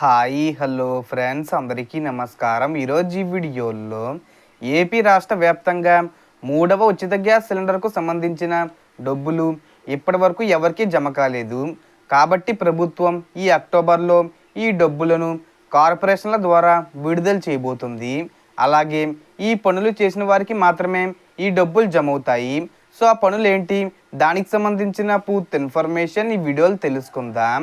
Hi hello friends అందరికీ నమస్కారం. ఈరోజు ఈ వీడియోలో ఏపీ రాష్ట్ర వ్యాప్తంగా మూడవ ఉచిత గ్యాస్ సిలిండర్కు సంబంధించిన డబ్బులు ఇప్పటి వరకు ఎవరికీ జమ కాలేదు. కాబట్టి ప్రభుత్వం ఈ అక్టోబర్లో ఈ డబ్బులను కార్పొరేషన్ల ద్వారా విడుదల చేయబోతుంది. అలాగే ఈ పనులు చేసిన వారికి మాత్రమే ఈ డబ్బులు జమ అవుతాయి. సో ఆ పనులు ఏంటి దానికి సంబంధించిన పూర్తి ఇన్ఫర్మేషన్ ఈ వీడియోలు తెలుసుకుందాం.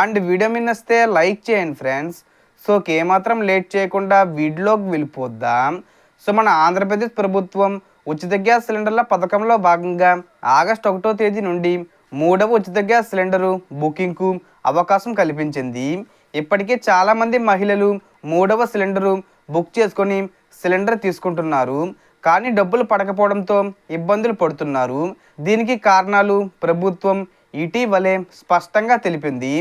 అండ్ వీడియో మీద వస్తే లైక్ చేయండి ఫ్రెండ్స్. సో ఏమాత్రం లేట్ చేయకుండా వీడియోకి వెళ్ళిపోద్దాం. సో మన ఆంధ్రప్రదేశ్ ప్రభుత్వం ఉచిత గ్యాస్ సిలిండర్ల పథకంలో భాగంగా ఆగస్టు ఒకటో తేదీ నుండి మూడవ ఉచిత గ్యాస్ సిలిండరు బుకింగ్కు అవకాశం కల్పించింది. ఇప్పటికే చాలామంది మహిళలు మూడవ సిలిండరు బుక్ చేసుకొని సిలిండర్ తీసుకుంటున్నారు. కానీ డబ్బులు పడకపోవడంతో ఇబ్బందులు పడుతున్నారు. దీనికి కారణాలు ప్రభుత్వం ఇటీవలే స్పష్టంగా తెలిపింది.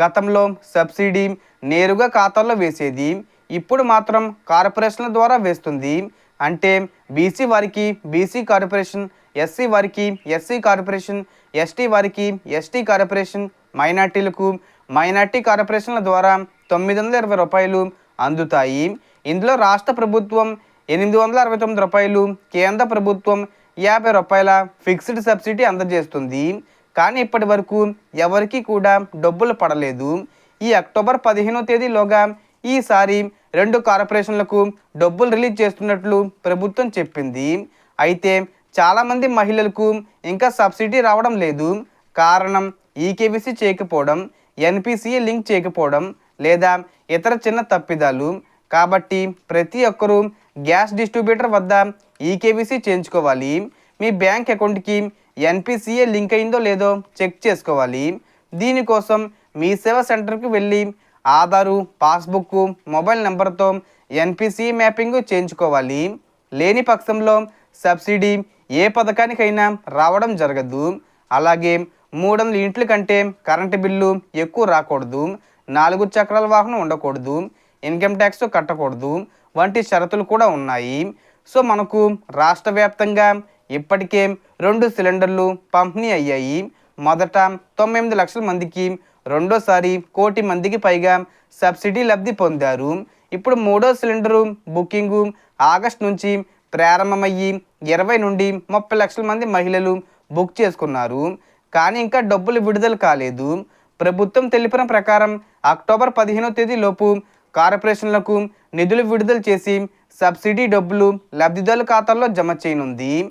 గతంలో సబ్సిడీ నేరుగా ఖాతాల్లో వేసేది ఇప్పుడు మాత్రం కార్పొరేషన్ల ద్వారా వేస్తుంది. అంటే బీసీ వారికి బీసీ కార్పొరేషన్ ఎస్సీ వారికి ఎస్సీ కార్పొరేషన్ ఎస్టీ వారికి ఎస్టీ కార్పొరేషన్ మైనార్టీలకు మైనార్టీ కార్పొరేషన్ల ద్వారా తొమ్మిది వందల ఇరవై రూపాయలు అందుతాయి. ఇందులో రాష్ట్ర ప్రభుత్వం ఎనిమిది వందల అరవై తొమ్మిది రూపాయలు కేంద్ర ప్రభుత్వం యాభై రూపాయల ఫిక్స్డ్ సబ్సిడీ అందజేస్తుంది. కానీ ఇప్పటి వరకు ఎవరికి కూడా డబ్బులు పడలేదు. ఈ అక్టోబర్ పదిహేనో తేదీలోగా ఈసారి రెండు కార్పొరేషన్లకు డబ్బులు రిలీజ్ చేస్తున్నట్లు ప్రభుత్వం చెప్పింది. అయితే చాలామంది మహిళలకు ఇంకా సబ్సిడీ రావడం లేదు. కారణం ఈకేబీసీ చేయకపోవడం ఎన్పిసిఏ లింక్ చేయకపోవడం లేదా ఇతర చిన్న తప్పిదాలు. కాబట్టి ప్రతి ఒక్కరూ గ్యాస్ డిస్ట్రిబ్యూటర్ వద్ద ఈకేబీసీ చేయించుకోవాలి. మీ బ్యాంక్ అకౌంట్కి ఎన్పిసిఏ లింక్ అయిందో లేదో చెక్ చేసుకోవాలి. దీనికోసం మీ సేవ సెంటర్కి వెళ్ళి ఆధారు పాస్బుక్ మొబైల్ నెంబర్తో ఎన్పిసి మ్యాపింగ్ చేయించుకోవాలి. లేని పక్షంలో సబ్సిడీ ఏ పథకానికైనా రావడం జరగదు. అలాగే మూడు వందల ఇంట్ల కంటే కరెంటు బిల్లు ఎక్కువ రాకూడదు. నాలుగు చక్రాల వాహనం ఉండకూడదు. ఇన్కమ్ ట్యాక్స్ కట్టకూడదు. వంటి షరతులు కూడా ఉన్నాయి. సో మనకు రాష్ట్ర వ్యాప్తంగా ఇప్పటికే రెండు సిలిండర్లు పంపిణీ అయ్యాయి. మొదట తొమ్మిది లక్షల మందికి రెండోసారి కోటి మందికి పైగా సబ్సిడీ లబ్ధి పొందారు. ఇప్పుడు మూడో సిలిండరు బుకింగు ఆగస్ట్ నుంచి ప్రారంభమయ్యి ఇరవై నుండి ముప్పై లక్షల మంది మహిళలు బుక్ చేసుకున్నారు. కానీ ఇంకా డబ్బులు విడుదల కాలేదు. ప్రభుత్వం తెలిపిన ప్రకారం అక్టోబర్ పదిహేనో తేదీలోపు కార్పొరేషన్లకు నిధులు విడుదల చేసి సబ్సిడీ డబ్బులు లబ్ధిదారుల ఖాతాల్లో జమ చేయనుంది.